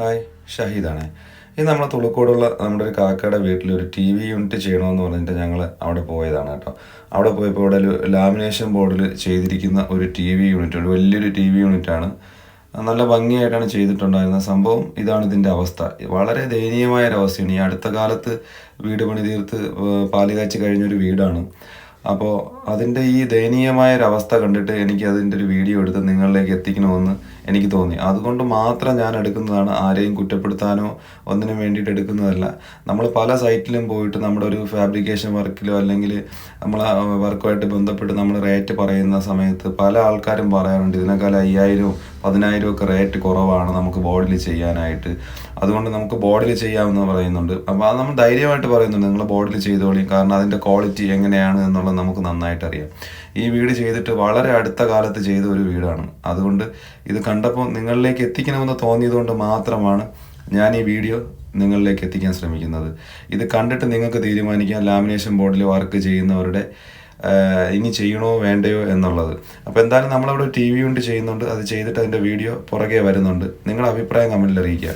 Hi ഷഹീദാണ്. ഇത് നമ്മൾ തുളുക്കോടുള്ള നമ്മുടെ ഒരു കാക്കയുടെ വീട്ടിൽ ഒരു ടി വി യൂണിറ്റ് ചെയ്യണമെന്ന് പറഞ്ഞിട്ട് ഞങ്ങൾ അവിടെ പോയതാണ് കേട്ടോ. അവിടെ പോയപ്പോൾ ഇവിടെ ഒരു ലാമിനേഷൻ ബോർഡിൽ ചെയ്തിരിക്കുന്ന ഒരു ടി വി യൂണിറ്റ് ഒരു വലിയൊരു ടി വി യൂണിറ്റാണ് നല്ല ഭംഗിയായിട്ടാണ് ചെയ്തിട്ടുണ്ടായിരുന്നത്. സംഭവം ഇതാണ് ഇതിന്റെ അവസ്ഥ. വളരെ ദയനീയമായ ഒരു അവസ്ഥയാണ്. ഈ അടുത്ത കാലത്ത് വീട് പണി തീർത്ത് ഏർ പാൽ കാച്ചി കഴിഞ്ഞൊരു വീടാണ്. അപ്പോൾ അതിന്റെ ഈ ദയനീയമായ ഒരു അവസ്ഥ കണ്ടിട്ട് എനിക്ക് അതിന്റെ ഒരു വീഡിയോ എടുത്ത് നിങ്ങളിലേക്ക് എത്തിക്കണമെന്ന് എനിക്ക് തോന്നി. അതുകൊണ്ട് മാത്രം ഞാൻ എടുക്കുന്നതാണ് ആരെയും കുറ്റപ്പെടുത്താനോ ഒന്നിനും വേണ്ടിയിട്ട് എടുക്കുന്നതല്ല. നമ്മൾ പല സൈറ്റിലും പോയിട്ട് നമ്മുടെ ഒരു ഫാബ്രിക്കേഷൻ വർക്കിലോ അല്ലെങ്കിൽ നമ്മൾ വർക്കുമായിട്ട് ബന്ധപ്പെട്ട് നമ്മൾ റേറ്റ് പറയുന്ന സമയത്ത് പല ആൾക്കാരും പറയാറുണ്ട് ഇതിനേക്കാൾ അയ്യായിരവും പതിനായിരവും ഒക്കെ റേറ്റ് കുറവാണ് നമുക്ക് ബോർഡിൽ ചെയ്യാനായിട്ട്. അതുകൊണ്ട് നമുക്ക് ബോർഡിൽ ചെയ്യാമെന്ന് പറയുന്നുണ്ട്. അപ്പോൾ അത് നമ്മൾ ധൈര്യമായിട്ട് പറയുന്നുണ്ട്. നിങ്ങൾ ബോർഡിൽ ചെയ്തോളി. കാരണം അതിന്റെ ക്വാളിറ്റി എങ്ങനെയാണ് എന്നുള്ളത് നമുക്ക് നന്നായിട്ട് അറിയാം. ഈ വീട് ചെയ്തിട്ട് വളരെ അടുത്ത കാലത്ത് ചെയ്ത ഒരു വീടാണ്. അതുകൊണ്ട് ഇത് കണ്ടപ്പോൾ നിങ്ങളിലേക്ക് എത്തിക്കണമെന്ന് തോന്നിയതുകൊണ്ട് മാത്രമാണ് ഞാൻ ഈ വീഡിയോ നിങ്ങളിലേക്ക് എത്തിക്കാൻ ശ്രമിക്കുന്നത്. ഇത് കണ്ടിട്ട് നിങ്ങൾക്ക് തീരുമാനിക്കാം. ലാമിനേഷൻ ബോർഡിൽ വർക്ക് ചെയ്യുന്നവരുടെ ഇനി ചെയ്യണോ വേണ്ടയോ എന്നുള്ളത്. അപ്പോൾ എന്തായാലും നമ്മളവിടെ ടി വി കൊണ്ട് ചെയ്യുന്നുണ്ട്. അത് ചെയ്തിട്ട് അതിന്റെ വീഡിയോ പുറകെ വരുന്നുണ്ട്. നിങ്ങളുടെ അഭിപ്രായം കമന്റിൽ അറിയിക്കുക.